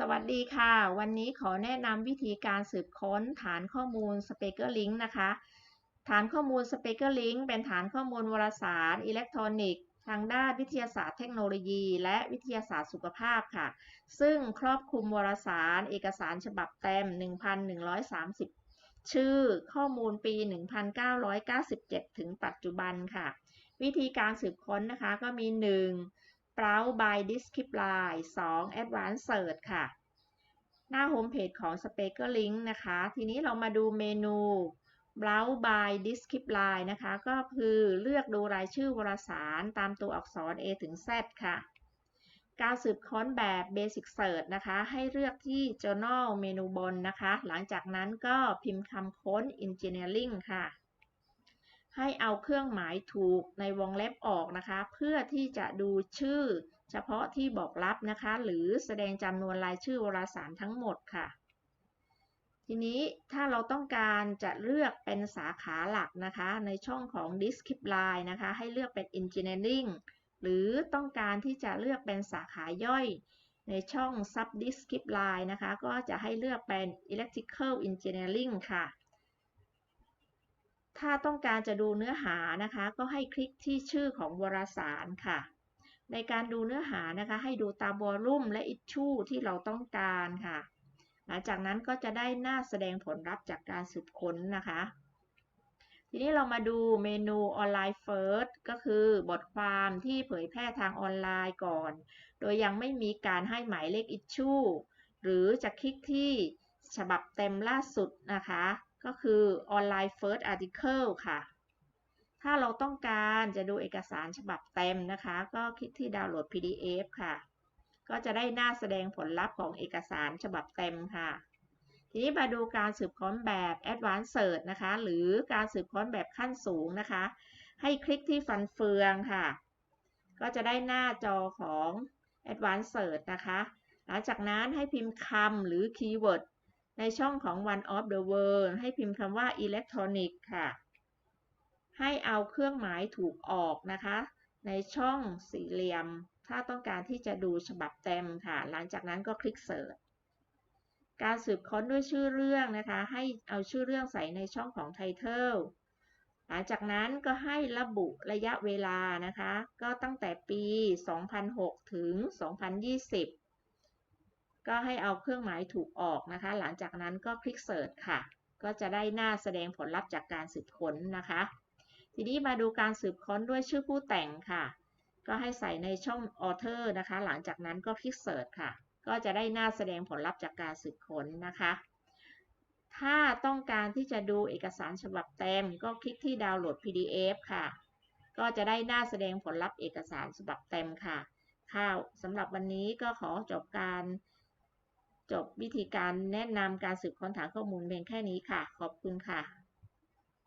สวัสดีค่ะ วันนี้ขอแนะนำวิธีการสืบค้นฐานข้อมูล Speaker Link นะคะ ฐานข้อมูล Speaker Link เป็นฐานข้อมูลวารสาร อิเล็กทรอนิกส์ทางด้านวิทยาศาสตร์เทคโนโลยี และวิทยาศาสตร์สุขภาพค่ะ ซึ่งครอบคลุมวารสาร เอกสารฉบับเต็ม 1,130 ชื่อข้อมูลปี 1997 ถึงปัจจุบันค่ะ วิธีการสืบค้นนะคะก็มี 1 Browse by Discipline 2 Advanced Search ค่ะ หน้าโฮมเพจของ Speaker Link นะคะ ทีนี้เรามาดูเมนู Browse by Discipline นะคะ ก็คือเลือกดูรายชื่อวารสารตามตัวอักษร A ถึง Z ค่ะ การสืบค้นแบบ Basic Search นะคะ ให้เลือกที่ Journal เมนูบนนะคะ หลังจากนั้นก็พิมพ์คำค้น Engineering ค่ะ ให้เอาเครื่องหมายถูกในวงเล็บออกนะคะ เพื่อที่จะดูชื่อเฉพาะที่บอกรับนะคะ หรือแสดงจำนวนรายชื่อวารสารทั้งหมดค่ะ ทีนี้ถ้าเราต้องการจะเลือกเป็นสาขาหลักนะคะ ในช่องของ Discipline นะคะ ให้เลือกเป็น Engineering หรือต้องการที่จะเลือกเป็นสาขาย่อยในช่อง Subdiscipline นะคะ ก็จะให้เลือกเป็น Electrical Engineering ค่ะ ถ้าต้องการจะดูเนื้อหานะคะ ก็ให้คลิกที่ชื่อของวารสารค่ะ ในการดูเนื้อหานะคะ ให้ดูตามวอลลุ่มและอิชชูที่เราต้องการค่ะ หลังจากนั้นก็จะได้หน้าแสดงผลลัพธ์จากการสืบค้นนะคะ ทีนี้เรามาดูเมนูออนไลน์ First ก็คือบทความที่เผยแพร่ทางออนไลน์ก่อน โดยยังไม่มีการให้หมายเลขอิชชูหรือจะคลิกที่ฉบับเต็มล่าสุดนะคะ ก็คือ Online First Article ค่ะ ถ้าเราต้องการจะดูเอกสารฉบับเต็มนะคะ ก็คลิกที่ดาวน์โหลด PDF ค่ะ ก็จะได้หน้าแสดงผลลัพธ์ของเอกสารฉบับเต็มค่ะ ทีนี้มาดูการสืบค้นแบบ Advanced Search นะคะ หรือการสืบค้นแบบขั้นสูงนะคะ ให้คลิกที่ฟันเฟืองค่ะ ก็จะได้หน้าจอของ Advanced Search นะคะ หลังจากนั้นให้พิมพ์คำหรือคีย์เวิร์ด ในช่องของ One of the World ให้พิมพ์คำว่า Electronic ค่ะ ให้เอาเครื่องหมายถูกออกนะคะ ในช่องสี่เหลี่ยม ถ้าต้องการที่จะดูฉบับเต็มค่ะ หลังจากนั้นก็คลิกเสิร์ชการสืบค้นด้วยชื่อเรื่องนะคะ ให้เอาชื่อเรื่องใส่ในช่องของ Title หลังจากนั้นก็ให้ระบุระยะเวลานะคะ ก็ตั้งแต่ปี 2006 ถึง 2020 ก็ให้เอาเครื่องหมายถูกออกนะคะ หลังจากนั้นก็คลิกเสิร์ชค่ะ ก็จะได้หน้าแสดงผลลัพธ์จากการสืบค้นนะคะ ทีนี้มาดูการสืบค้นด้วยชื่อผู้แต่งค่ะ ก็ให้ใส่ในช่อง author นะคะ หลังจากนั้นก็คลิกเสิร์ชค่ะ ก็จะได้หน้าแสดงผลลัพธ์จากการสืบค้นนะคะ ถ้าต้องการที่จะดูเอกสารฉบับเต็ม ก็คลิกที่ดาวน์โหลด PDF ค่ะ ก็จะได้หน้าแสดงผลลัพธ์เอกสารฉบับเต็มค่ะค่ะสำหรับวันนี้ก็ขอจบการ จบวิธีการแนะนำการสืบค้นฐานข้อมูลเพียงแค่นี้ค่ะ ขอบคุณค่ะ